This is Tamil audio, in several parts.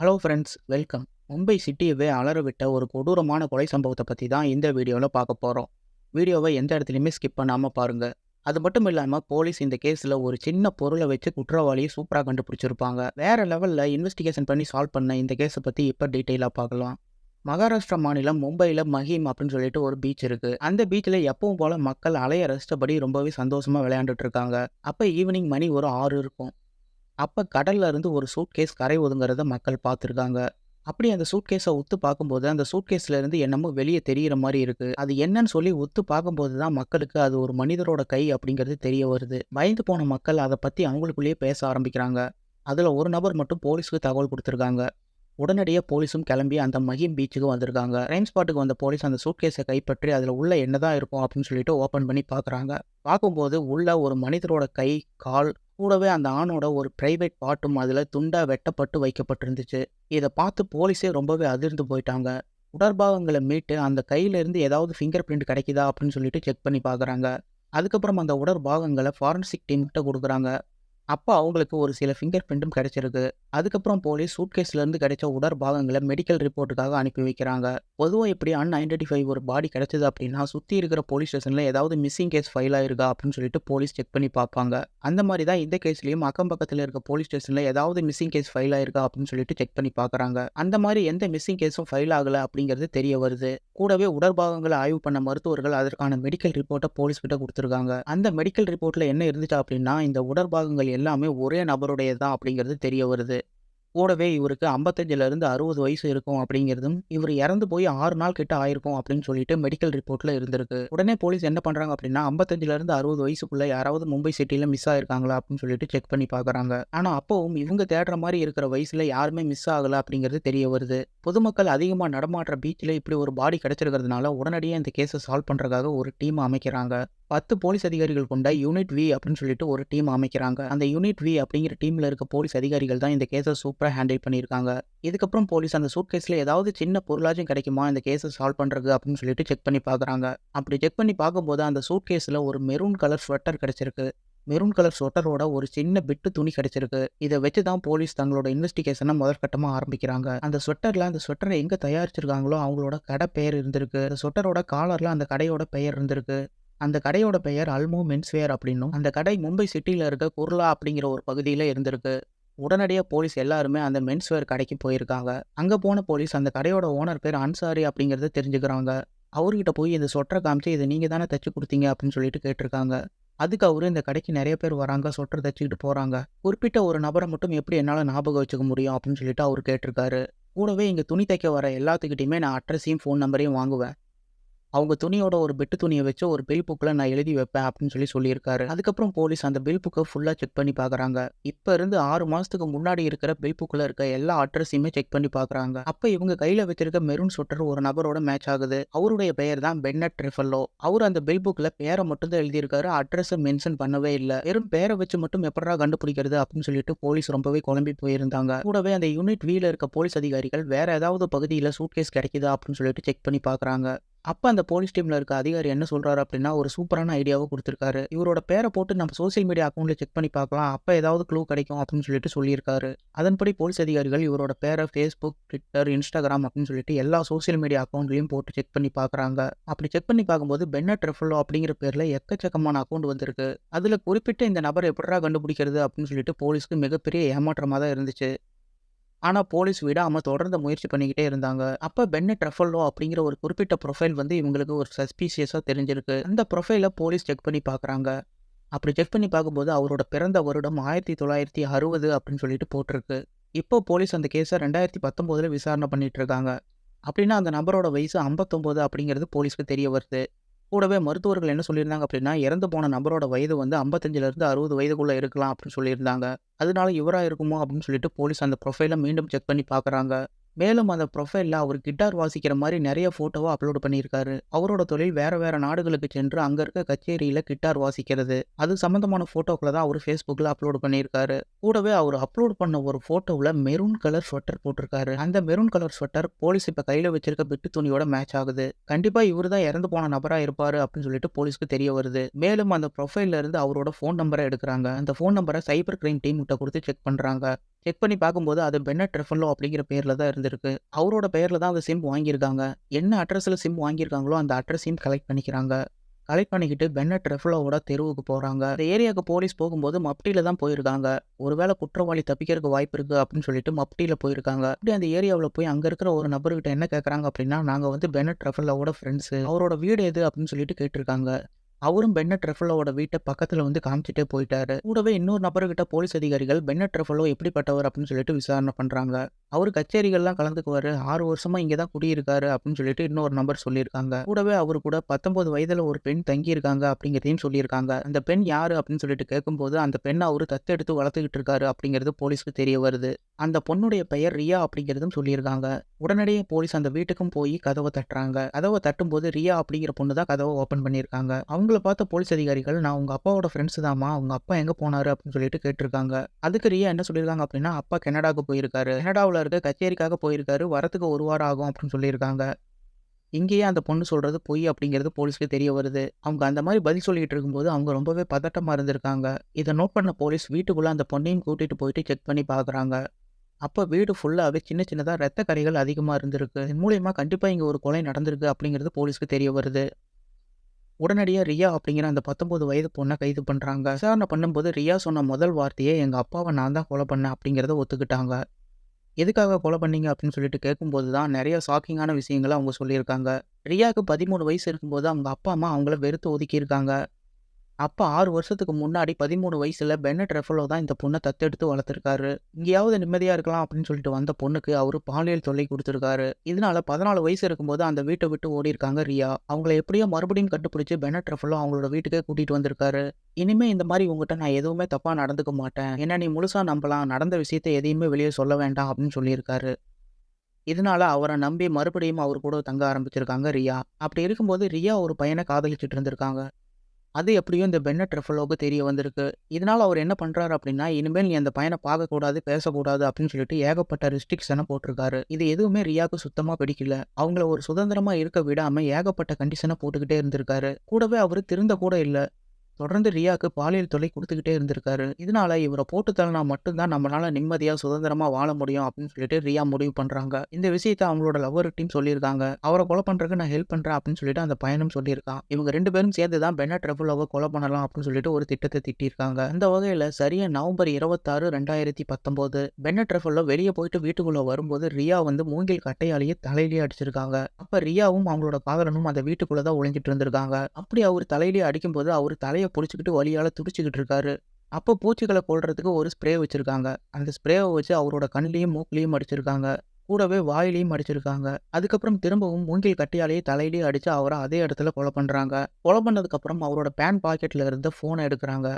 ஹலோ ஃப்ரெண்ட்ஸ் வெல்கம் மும்பை சிட்டியவே அலறவிட்ட ஒரு கொடூரமான கொலை சம்பவத்தை பற்றி தான் இந்த வீடியோவில் பார்க்க போகிறோம் வீடியோவை எந்த இடத்துலையுமே ஸ்கிப் பண்ணாமல் பாருங்கள் அது மட்டும் இல்லாமல் போலீஸ் இந்த கேஸில் ஒரு சின்ன பொருளை வச்சு குற்றவாளியை சூப்பராக கண்டுபிடிச்சிருப்பாங்க. வேறு லெவலில் இன்வெஸ்டிகேஷன் பண்ணி சால்வ் பண்ண இந்த கேஸை பற்றி இப்போ டீட்டெயிலாக பார்க்கலாம். மகாராஷ்டிரா மாநிலம் மும்பையில் மஹிம் அப்படின்னு சொல்லிட்டு ஒரு பீச் இருக்கு. அந்த பீச்சில் எப்பவும் போல மக்கள் அலைய ரசித்தபடி ரொம்பவே சந்தோஷமாக விளையாண்டுட்டு இருக்காங்க. அப்போ ஈவினிங் மணி ஒரு ஆறு இருக்கும். அப்போ கடல்ல இருந்து ஒரு சூட்கேஸ் கரை ஒதுங்கிறத மக்கள் பார்த்துருக்காங்க. அப்படி அந்த சூட்கேஸை உத்து பார்க்கும்போது அந்த சூட்கேஸ்ல இருந்து என்னமோ வெளியே தெரியிற மாதிரி இருக்கு. அது என்னன்னு சொல்லி உத்து பார்க்கும்போது தான் மக்களுக்கு அது ஒரு மனிதரோட கை அப்படிங்கிறது தெரிய வருது. பயந்து போன மக்கள் அதை பற்றி அவங்களுக்குள்ளேயே பேச ஆரம்பிக்கிறாங்க. அதில் ஒரு நபர் மட்டும் போலீஸுக்கு தகவல் கொடுத்துருக்காங்க. உடனடியாக போலீஸும் கிளம்பி அந்த மஹிம் பீச்சுக்கு வந்திருக்காங்க. கிரைம் ஸ்பாட்டுக்கு வந்த போலீஸ் அந்த சூட்கேஸை கைப்பற்றி அதில் உள்ள என்னதான் இருக்கும் அப்படின்னு சொல்லிட்டு ஓப்பன் பண்ணி பார்க்குறாங்க. பார்க்கும்போது உள்ள ஒரு மனிதரோட கை கால் கூடவே அந்த ஆணோட ஒரு பிரைவேட் பாட்டும் அதில் துண்டாக வெட்டப்பட்டு வைக்கப்பட்டிருந்துச்சு. இதை பார்த்து போலீஸே ரொம்பவே அதிர்ந்து போயிட்டாங்க. உடற்பாகங்களை மீட்டு அந்த கையிலேருந்து ஏதாவது ஃபிங்கர் பிரிண்ட் கிடைக்குதா அப்படின்னு சொல்லிட்டு செக் பண்ணி பார்க்குறாங்க. அதுக்கப்புறம் அந்த உடற்பாகங்களை ஃபாரன்சிக் டீம்கிட்ட கொடுக்குறாங்க. அப்போ அவங்களுக்கு ஒரு சில ஃபிங்கர் பிரிண்ட்டும் கிடைச்சிருக்கு அதுக்கப்புறம் போலீஸ் சூட்கேஸ்லேருந்து கிடைச்ச உடற்பாகங்களை மெடிக்கல் ரிப்போர்ட்டுக்காக அனுப்பி வைக்கிறாங்க. பொதுவாக இப்படி அன்ஐடென்டிஃபை ஒரு பாடி கிடைச்சது அப்படின்னா சுற்றி இருக்கிற போலீஸ் ஸ்டேஷனில் ஏதாவது மிஸ்ஸிங் கேஸ் ஃபைல் ஆயிருக்கா அப்படின்னு சொல்லிட்டு போலீஸ் செக் பண்ணி பார்ப்பாங்க. அந்த மாதிரி தான் இந்த கேஸ்லையும் அக்கம் பக்கத்தில் இருக்க போலீஸ் ஸ்டேஷனில் ஏதாவது மிஸ்ஸிங் கேஸ் ஃபைல் ஆயிருக்கா அப்படின்னு சொல்லிட்டு செக் பண்ணி பார்க்குறாங்க. அந்த மாதிரி எந்த மிஸ்ஸிங் கேஸும் ஃபைல் ஆகலை அப்படிங்கிறது தெரிய வருது. கூடவே உடற்பாகங்களை ஆய்வு பண்ண மருத்துவர்கள் அதற்கான மெடிக்கல் ரிப்போர்ட்டை போலீஸ் கிட்ட கொடுத்துருக்காங்க. அந்த மெடிக்கல் ரிப்போர்ட்டில் என்ன இருந்துச்சு அப்படின்னா இந்த உடற்பாகங்கள் எல்லாமே ஒரே நபருடையது தான் அப்படிங்கிறது தெரிய வருது. கூடவே இவருக்கு ஐம்பத்தஞ்சிலேருந்து அறுபது வயசு இருக்கும் அப்படிங்கிறதும் இவர் இறந்து போய் ஆறு நாள் கிட்ட ஆயிருக்கும் அப்படின்னு சொல்லிட்டு மெடிக்கல் ரிப்போர்ட்டில் இருந்திருக்கு. உடனே போலீஸ் என்ன பண்ணுறாங்க அப்படின்னா ஐம்பத்தஞ்சிலேருந்து அறுபது வயசுக்குள்ள யாராவது மும்பை சிட்டியில் மிஸ் ஆயிருக்காங்களா அப்படின்னு சொல்லிட்டு செக் பண்ணி பார்க்குறாங்க. ஆனால் அப்போவும் இவங்க தேடுற மாதிரி இருக்கிற வயசில் யாருமே மிஸ் ஆகலை அப்படிங்கிறது தெரிய வருது. பொதுமக்கள் அதிகமாக நடமாடுற பீச்சில் இப்படி ஒரு பாடி கிடைச்சிருக்கிறதுனால உடனடியாக இந்த கேஸை சால்வ் பண்ணுறதுக்காக ஒரு டீம் அமைக்கிறாங்க. பத்து போலீஸ் அதிகாரிகள் கொண்ட யூனிட் வி அப்படின்னு சொல்லிட்டு ஒரு டீம் அமைக்கிறாங்க. அந்த யூனிட் வி அப்படிங்கிற டீமில் இருக்க போலீஸ் அதிகாரிகள் தான் இந்த கேஸை சூப்பராக ஹேண்டில் பண்ணியிருக்காங்க. இதுக்கப்புறம் போலீஸ் அந்த சூட் கேஸில் ஏதாவது சின்ன பொருளாச்சும் கிடைக்குமா? இந்த கேஸை சால்வ் பண்ணுறது அப்படின்னு சொல்லிட்டு செக் பண்ணி பார்க்குறாங்க. அப்படி செக் பண்ணி பார்க்கும்போது அந்த சூட் கேஸில் ஒரு மெரூன் கலர் ஸ்வெட்டர் கிடச்சிருக்கு. மெரூன் கலர் ஸ்வெட்டரோட ஒரு சின்ன பிட்டு துணி கிடைச்சிருக்கு. இதை வச்சு தான் போலீஸ் தங்களோட இன்வெஸ்டிகேஷனை முதற்கட்டமாக ஆரம்பிக்கிறாங்க. அந்த ஸ்வெட்டரில் அந்த ஸ்வெட்டரை எங்கே தயாரிச்சிருக்காங்களோ அவங்களோட கடை பெயர் இருந்திருக்கு. அந்த ஸ்வெட்டரோட காலரில் அந்த கடையோட பெயர் இருந்திருக்கு. அந்த கடையோட பெயர் அல்மோ மென்ஸ்வேர் அப்படின்னும். அந்த கடை மும்பை சிட்டியில் இருக்க குர்லா அப்படிங்கிற ஒரு பகுதியில் இருந்திருக்கு. உடனடியாக போலீஸ் எல்லாருமே அந்த மென்ஸ்வேர் கடைக்கு போயிருக்காங்க. அங்கே போன போலீஸ் அந்த கடையோட ஓனர் பேர் அன்சாரி அப்படிங்கிறத தெரிஞ்சுக்கிறாங்க. அவர்கிட்ட போய் இந்த சொட்டரை காமிச்சு இதை நீங்கள் தானே தைச்சி கொடுத்தீங்க? அப்படின்னு சொல்லிட்டு கேட்டிருக்காங்க. அதுக்கு அவரு இந்த கடைக்கு நிறைய பேர் வராங்க சொட்டர் தைச்சிக்கிட்டு போகிறாங்க குறிப்பிட்ட ஒரு நபரை மட்டும் எப்படி என்னால் ஞாபகம் வச்சுக்க முடியும் அப்படின்னு சொல்லிட்டு அவர் கேட்டிருக்காரு. கூடவே இங்கே துணி தைக்க வர எல்லாத்துக்கிட்டையுமே நான் அட்ரஸையும் ஃபோன் நம்பரையும் வாங்குவேன். அவங்க துணியோட ஒரு பெட்டு துணியை வச்சு ஒரு பில் புக்கில் நான் எழுதி வைப்பேன் அப்படின்னு சொல்லி சொல்லியிருக்காரு. அதுக்கப்புறம் போலீஸ் அந்த பில் புக்கை ஃபுல்லாக செக் பண்ணி பார்க்குறாங்க. இப்போ இருந்து ஆறு மாதத்துக்கு முன்னாடி இருக்கிற பில் புக்கில் இருக்க எல்லா அட்ரஸையுமே செக் பண்ணி பார்க்குறாங்க. அப்போ இவங்க கையில் வச்சிருக்க மெரூன் சொட்டர் ஒரு நபரோட மேட்ச் ஆகுது. அவருடைய பெயர் தான் பென்னட் ட்ரிஃபல்லோ. அவர் அந்த பில் புக்கில் பேரை மட்டும் தான் எழுதியிருக்காரு. அட்ரஸை மென்ஷன் பண்ணவே இல்லை. வெறும் பேரை வச்சு மட்டும் எப்படா கண்டுபிடிக்கிறது அப்படின்னு சொல்லிட்டு போலீஸ் ரொம்பவே குழம்பி போயிருந்தாங்க. கூடவே அந்த யூனிட் வீல இருக்க போலீஸ் அதிகாரிகள் வேற ஏதாவது பகுதியில் சூட்கேஸ் கிடைக்குதா அப்படின்னு சொல்லிட்டு செக் பண்ணி பார்க்குறாங்க. அப்போ அந்த போலீஸ் டீமில் இருக்க அதிகாரி என்ன சொல்கிறாரு அப்படின்னா ஒரு சூப்பரான ஐடியாவை கொடுத்துருக்காரு. இவரோட பேரை போட்டு நம்ம சோசியல் மீடியா அக்கௌண்ட்டில் செக் பண்ணி பார்க்கலாம். அப்போ ஏதாவது க்ளூ கிடைக்கும் அப்படின்னு சொல்லிட்டு சொல்லியிருக்காரு. அதன்படி போலீஸ் அதிகாரிகள் இவரோட பேரை ஃபேஸ்புக் ட்விட்டர் இன்ஸ்டாகிராம் அப்படின்னு சொல்லிட்டு எல்லா சோசியல் மீடியா அக்கௌண்ட்லையும் போட்டு செக் பண்ணி பார்க்குறாங்க. அப்படி செக் பண்ணி பார்க்கும்போது பென்னட் ரெஃபல்லோ அப்படிங்கிற பேரில் எக்கச்சக்கமான அக்கௌண்ட் வந்திருக்கு. அதில் குறிப்பிட்ட இந்த நபரை எப்படா கண்டுபிடிக்கிறது அப்படின்னு சொல்லிட்டு போலீஸ்க்கு மிகப்பெரிய ஏமாற்றமாக தான் இருந்துச்சு. ஆனால் போலீஸ் விடாமல் தொடர்ந்து முயற்சி பண்ணிக்கிட்டே இருந்தாங்க. அப்போ பென்னட் ட்ரஃபல்லோ அப்படிங்கிற ஒரு குறிப்பிட்ட ப்ரொஃபைல் வந்து இவங்களுக்கு ஒரு சஸ்பீஷியஸாக தெரிஞ்சிருக்கு. அந்த ப்ரொஃபைலை போலீஸ் செக் பண்ணி பார்க்குறாங்க அப்படி செக் பண்ணி பார்க்கும்போது அவரோட பிறந்த வருடம் ஆயிரத்தி தொள்ளாயிரத்தி அறுபது அப்படின்னு சொல்லிட்டு போட்டிருக்கு. இப்போ போலீஸ் அந்த கேஸை ரெண்டாயிரத்தி பத்தொம்போதில் விசாரணை பண்ணிட்டு இருக்காங்க. அப்படின்னா அந்த நபரோட வயசு ஐம்பத்தொம்போது அப்படிங்கிறது போலீஸ்க்கு தெரிய வருது. கூடவே மருத்துவர்கள் என்ன சொல்லியிருந்தாங்க அப்படின்னா இறந்து போன நபரோட வயது வந்து ஐம்பத்தஞ்சிலேருந்து அறுபது வயதுக்குள்ளே இருக்கலாம் அப்படின்னு சொல்லியிருந்தாங்க. அதனால இவராக இருக்குமோ அப்படின்னு சொல்லிட்டு போலீஸ் அந்த ப்ரொஃபைலை மீண்டும் செக் பண்ணி பார்க்குறாங்க. மேலும் அந்த ப்ரொஃபைலில் அவர் கிட்டார் வாசிக்கிற மாதிரி நிறைய ஃபோட்டோவை அப்லோட் பண்ணியிருக்காரு. அவரோட தொழில் வேறு வேறு நாடுகளுக்கு சென்று அங்கே இருக்க கச்சேரியில் கிட்டார் வாசிக்கிறது. அது சம்மந்தமான ஃபோட்டோக்களை தான் அவர் ஃபேஸ்புக்கில் அப்லோட் பண்ணியிருக்காரு. கூடவே அவர் அப்லோட் பண்ண ஒரு ஃபோட்டோவில் மெரூன் கலர் ஸ்வெட்டர் போட்டிருக்காரு. அந்த மெரூன் கலர் ஸ்வெட்டர் போலீஸ் இப்போ கையில் வச்சிருக்க பிட்டு துணியோட மேட்ச் ஆகுது. கண்டிப்பாக இவர் தான் இறந்து போன நபராக இருப்பார் அப்படின்னு சொல்லிட்டு போலீஸ்க்கு தெரிய வருது. மேலும் அந்த ப்ரொஃபைல்ல இருந்து அவரோட ஃபோன் நம்பரை எடுக்கிறாங்க. அந்த ஃபோன் நம்பரை சைபர் கிரைம் டீம் கிட்ட கொடுத்து செக் பண்ணுறாங்க செக் பண்ணி பார்க்கும்போது அது பென்னட் ட்ரெஃபலோ அப்படிங்கிற பேரில் தான் இருந்திருக்கு. அவரோட பெயரில் தான் அந்த சிம் வாங்கியிருக்காங்க. என்ன அட்ரஸில் சிம் வாங்கியிருக்காங்களோ அந்த அட்ரஸையும் கலெக்ட் பண்ணிக்கிறாங்க. கலெக்ட் பண்ணிக்கிட்டு பென்னட் ரெஃப்லோவோட தெருவுக்கு போகிறாங்க அந்த ஏரியாவுக்கு போலீஸ் போகும்போது மப்டியில் தான் போயிருக்காங்க. ஒருவேளை குற்றவாளி தப்பிக்கிறதுக்கு வாய்ப்பு இருக்கு அப்படின்னு சொல்லிட்டு மப்டியில் போயிருக்காங்க. அப்படி அந்த ஏரியாவில் போய் அங்கே இருக்கிற ஒரு நபர்கிட்ட என்ன கேட்குறாங்க அப்படின்னா, நாங்கள் வந்து பென்னட் ரெஃப்லோவோட ஃப்ரெண்ட்ஸு. அவரோட வீடு எது அப்படின்னு சொல்லிட்டு கேட்டிருக்காங்க. அவரும் பென்னட் ட்ரெஃபலோவோட வீட்டை பக்கத்தில் வந்து காமிச்சிட்டே போயிட்டாரு. கூடவே இன்னொரு நபர்கிட்ட போலீஸ் அதிகாரிகள் பென்னட் ரெஃபலோ எப்படிப்பட்டவர் அப்படின்னு சொல்லிட்டு விசாரணை பண்ணுறாங்க அவர் கச்சேரிகள்லாம் கலந்துக்குவாரு. ஆறு வருஷமா இங்கே தான் குடியிருக்காரு அப்படின்னு சொல்லிட்டு இன்னொரு நம்பர் சொல்லியிருக்காங்க. கூடவே அவரு கூட பத்தொன்பது வயதில் ஒரு பெண் தங்கியிருக்காங்க அப்படிங்கிறதையும் சொல்லியிருக்காங்க. அந்த பெண் யாரு அப்படின்னு சொல்லிட்டு கேட்கும்போது, அந்த பெண்ணை அவர் தத்தெடுத்து வளர்த்துக்கிட்டு இருக்காரு அப்படிங்கிறது போலீஸ்க்கு தெரிய வருது. அந்த பொண்ணுடைய பெயர் ரியா அப்படிங்கிறதும் சொல்லியிருக்காங்க. உடனடியே போலீஸ் அந்த வீட்டுக்கும் போய் கதவை தட்டுறாங்க. கதவை தட்டும்போது ரியா அப்படிங்கிற பொண்ணு தான் கதவை ஓப்பன் பண்ணியிருக்காங்க. அவங்க அவங்கள பார்த்த போலீஸ் அதிகாரிகள், "நான் உங்கள் அப்பாவோட ஃப்ரெண்ட்ஸ் தாம்மா. உங்கள் அப்பா எங்கே போனாரு?" அப்படின்னு சொல்லிட்டு கேட்டிருக்காங்க. அதுக்கு ரியா என்ன சொல்லியிருக்காங்க அப்படின்னா, "அப்பா கனடாவுக்கு போயிருக்காரு. கனடாவில் இருக்க கச்சேரிக்காக போயிருக்காரு. வரத்துக்கு ஒரு வாரம் ஆகும்" அப்படின்னு சொல்லியிருக்காங்க. இங்கேயே அந்த பொண்ணு சொல்கிறது பொய் அப்படிங்கிறது போலீஸ்க்கு தெரிய வருது. அவங்க அந்த மாதிரி பதில் சொல்லிகிட்டு இருக்கும்போது அவங்க ரொம்பவே பதட்டமாக இருந்திருக்காங்க. இதை நோட் பண்ண போலீஸ் வீட்டுக்குள்ளே அந்த பொண்ணையும் கூட்டிகிட்டு போயிட்டு செக் பண்ணி பார்க்குறாங்க. அப்போ வீடு ஃபுல்லாகவே சின்ன சின்னதாக ரத்த கறைகள் அதிகமாக இருந்திருக்கு. இதன் மூலயமா கண்டிப்பாக இங்கே ஒரு கொலை நடந்திருக்கு அப்படிங்கிறது போலீஸ்க்கு தெரிய வருது. உடனடியாக ரியா அப்படிங்கிற அந்த 19 வயது பொண்ணை கைது பண்ணுறாங்க விசாரணை பண்ணும்போது ரியா சொன்ன முதல் வார்த்தையே, எங்கள் அப்பாவை நான் தான் கொலை பண்ணேன்" அப்படிங்கிறத ஒத்துக்கிட்டாங்க. எதுக்காக கொலை பண்ணீங்க அப்படின்னு சொல்லிட்டு கேட்கும்போது தான் நிறைய ஷாக்கிங்கான விஷயங்களை அவங்க சொல்லியிருக்காங்க. ரியாக்கு 13 வயசு இருக்கும்போது அவங்க அப்பா, அம்மா அவங்கள வெறுத்து ஒதுக்கியிருக்காங்க. அப்போ ஆறு வருஷத்துக்கு முன்னாடி பதிமூணு வயசில் பென்னட் ட்ரெஃபலோ தான் இந்த பொண்ணை தத்தெடுத்து வளர்த்துருக்காரு. இங்கேயாவது நிம்மதியாக இருக்கலாம் அப்படின்னு சொல்லிட்டு வந்த பொண்ணுக்கு அவர் பாலியல் தொல்லை கொடுத்துருக்காரு இதனால 14 வயசு இருக்கும்போது அந்த வீட்டை விட்டு ஓடிருக்காங்க ரியா. அவங்கள எப்படியோ மறுபடியும் கண்டுபிடிச்சி பென்னட் ரெஃபலோ அவங்களோட வீட்டுக்கே கூட்டிகிட்டு வந்திருக்காரு. "இனிமே இந்த மாதிரி உங்ககிட்ட நான் எதுவுமே தப்பா நடந்துக்க மாட்டேன். என்ன நீ முழுசா நம்பலாம். நடந்த விஷயத்தை எதையுமே வெளியே சொல்ல வேண்டாம்" அப்படின்னு சொல்லியிருக்காரு. இதனால அவரை நம்பி மறுபடியும் அவர் கூட தங்க ஆரம்பிச்சிருக்காங்க ரியா. அப்படி இருக்கும்போது ரியா ஒரு பையனை காதலிச்சுட்டு இருந்திருக்காங்க. அது எப்படியோ இந்த பென்னட் ரெஃபலோவுக்கு தெரிய வந்திருக்கு. இதனால் அவர் என்ன பண்ணுறாரு அப்படின்னா, "இனிமேல் நீ அந்த பையனை பார்க்கக்கூடாது, பேசக்கூடாது" அப்படின்னு சொல்லிட்டு ஏகப்பட்ட ரெஸ்ட்ரிக்ஷனை போட்டிருக்காரு. இது எதுவுமே ரியாக்கு சுத்தமாக பிடிக்கல. அவங்கள ஒரு சுதந்திரமாக இருக்க விடாமல் ஏகப்பட்ட கண்டிஷனை போட்டுக்கிட்டே இருந்திருக்காரு. கூடவே அவர் திருந்த கூட இல்லை தொடர்ந்து ரியாவுக்கு பாலியல் தொல்லை கொடுத்துக்கிட்டே இருந்திருக்காரு. இதனால இவரை போட்டு தள்ளினா மட்டும் தான் நம்மளால நிம்மதியா, சுதந்திரமா வாழ முடியும் அப்படின்னு சொல்லிட்டு ரியா முடிவு பண்றாங்க. இந்த விஷயத்த அவங்களோட லவ்வர்கிட்டயும் சொல்லியிருக்காங்க. அவரை கொலை பண்றதுக்கு நான் ஹெல்ப் பண்றேன் அப்படின்னு சொல்லிட்டு அந்த பையனும் சொல்லியிருக்கான். இவங்க ரெண்டு பேரும் சேர்ந்து தான் பென்னட் ட்ரெஃபலோவ கொலை பண்ணலாம் அப்படின்னு சொல்லிட்டு ஒரு திட்டத்தை திட்டியிருக்காங்க அந்த வகையில சரியா நவம்பர் 26, 2019 பென்னட் ட்ரெஃபலோ வெளியே போயிட்டு வீட்டுக்குள்ள வரும்போது ரியா வந்து மூங்கில் கட்டையாலேயே தலையிலேயே அடிச்சிருக்காங்க. அப்ப ரியாவும் அவங்களோட காதலனும் அந்த வீட்டுக்குள்ளே தான் ஒளிஞ்சிட்டு இருந்திருக்காங்க. அப்படி அவர் தலையிலேயே அடிக்கும்போது அவர் தலைய வாயை பிடிச்சிக்கிட்டு வழியால் துடிச்சிக்கிட்டு இருக்காரு. அப்போ பூச்சிகளை கொள்றதுக்கு ஒரு ஸ்ப்ரே வச்சுருக்காங்க அந்த ஸ்ப்ரேவை வச்சு அவரோட கண்ணிலையும் மூக்கிலையும் அடிச்சிருக்காங்க. கூடவே வாயிலையும் அடிச்சிருக்காங்க. அதுக்கப்புறம் திரும்பவும் மூங்கில் கட்டியாலேயே தலையிலேயே அடிச்சு அவரை அதே இடத்துல கொலை பண்ணுறாங்க கொலை பண்ணதுக்கப்புறம் அவரோட பேன் பாக்கெட்டில் இருந்த ஃபோனை எடுக்கிறாங்க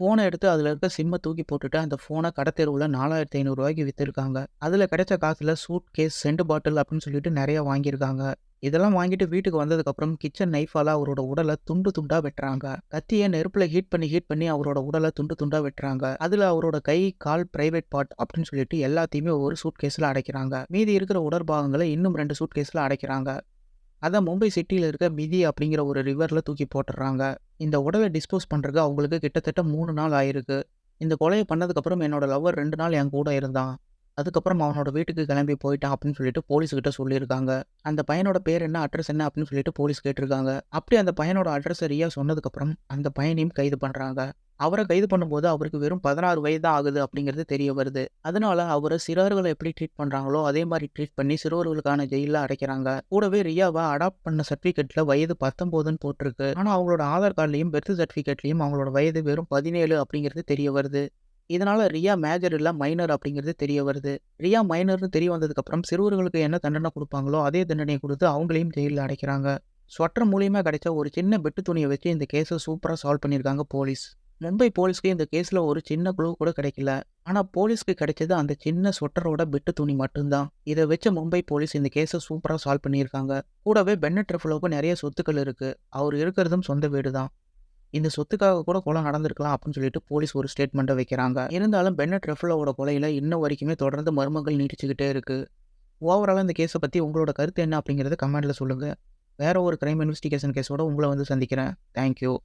ஃபோனை எடுத்து அதில் இருக்க சிம்மை தூக்கி போட்டுட்டு அந்த ஃபோனை கடத்தெருவில் நாலாயிரத்தி ஐநூறுரூவாய்க்கு விற்றுருக்காங்க அதில் கிடைச்ச காசுல சூட்கேஸ், சென்ட் பாட்டில் அப்படின்னு சொல்லிட்டு நிறைய வாங்கியிருக்காங்க. இதெல்லாம் வாங்கிட்டு வீட்டுக்கு வந்ததுக்கப்புறம் கிச்சன் நைஃபால் அவரோட உடலை துண்டு துண்டா வெட்டுறாங்க. கத்தியை நெருப்புல ஹீட் பண்ணி ஹீட் பண்ணி அவரோட உடலை துண்டு துண்டா வெட்டுறாங்க. அதுல அவரோட கை, கால், பிரைவேட் பார்ட் அப்படின்னு சொல்லிட்டு எல்லாத்தையுமே ஒரு சூட்கேஸ்ல அடைக்கிறாங்க. மீதி இருக்கிற உடற்பாகங்களை இன்னும் 2 சூட்கேஸ்ல அடைக்கிறாங்க. அதை மும்பை சிட்டியில் இருக்க மிதி அப்படிங்கிற ஒரு ரிவரில் தூக்கி போட்டுடுறாங்க இந்த உடலை டிஸ்போஸ் பண்ணுறதுக்கு அவங்களுக்கு கிட்டத்தட்ட மூணு நாள் ஆயிருக்கு. இந்த கொலையை பண்ணதுக்கப்புறம் என்னோட லவ்வர் ரெண்டு நாள் என் கூட இருந்தான். அதுக்கப்புறம் அவனோட வீட்டுக்கு கிளம்பி போயிட்டான் அப்படின்னு சொல்லிட்டு போலீஸ்கிட்ட சொல்லியிருக்காங்க. அந்த பையனோட பேர் என்ன, அட்ரஸ் என்ன அப்படின்னு சொல்லிட்டு போலீஸ் கேட்டிருக்காங்க. அப்படி அந்த பையனோட அட்ரஸ் ரியா சொன்னதுக்கப்புறம் அந்த பையனையும் கைது பண்ணுறாங்க அவரை கைது பண்ணும்போது அவருக்கு வெறும் 16 வயது தான் ஆகுது அப்படிங்கிறது தெரிய வருது. அதனால அவர் சிறுவர்களை எப்படி ட்ரீட் பண்ணுறாங்களோ அதே மாதிரி ட்ரீட் பண்ணி சிறுவர்களுக்கான ஜெயிலில் அடைக்கிறாங்க. கூடவே ரியாவை அடாப்ட் பண்ண சர்டிஃபிகேட்டில் வயது 19ன்னு போட்டிருக்கு. ஆனால் அவங்களோட ஆதார் கார்டுலையும் பெர்த் சர்டிஃபிகேட்லையும் அவங்களோட வயது வெறும் 17 அப்படிங்கிறது தெரிய வருது. இதனால் ரியா மேஜர் இல்லை மைனர் அப்படிங்கிறது தெரிய வருது. ரியா மைனர்னு தெரிய வந்ததுக்கப்புறம் சிறுவர்களுக்கு என்ன தண்டனை கொடுப்பாங்களோ அதே தண்டனையை கொடுத்து அவங்களையும் ஜெயிலில் அடைக்கிறாங்க. ஸ்வெட்டர் மூலியமாக கிடைச்ச ஒரு சின்ன பெட்டு துணியை வச்சு இந்த கேஸை சூப்பராக சால்வ் பண்ணியிருக்காங்க போலீஸ். மும்பை போலீஸ்க்கு இந்த கேஸில் ஒரு சின்ன குழு கூட கிடைக்கல. ஆனால் போலீஸ்க்கு கிடைச்சது அந்த சின்ன ஸ்வெட்டரோட பெட்டு துணி மட்டும்தான் இதை வச்சு மும்பை போலீஸ் இந்த கேஸை சூப்பராக சால்வ் பண்ணியிருக்காங்க. கூடவே பென்னட் ரெஃபலோவுக்கு நிறைய சொத்துக்கள் இருக்குது அவர் இருக்கிறதும் சொந்த வீடு தான். இந்த சொத்துக்காக கூட கொலை நடந்திருக்கலாம் அப்படின்னு சொல்லிட்டு போலீஸ் ஒரு ஸ்டேட்மெண்ட்டை வைக்கிறாங்க. இருந்தாலும் பென்னட் ரெஃபலோட கொலையில இன்ன வரைக்குமே தொடர்ந்து மர்மங்கள் நீடிச்சுக்கிட்டே இருக்கு. ஓவராலாக இந்த கேஸை பற்றி உங்களோட கருத்து என்ன அப்படிங்கிறத கமெண்ட்டில் சொல்லுங்கள் வேற ஒரு கிரைம் இன்வெஸ்டிகேஷன் கேஸோட உங்களை வந்து சந்திக்கிறேன். Thank you.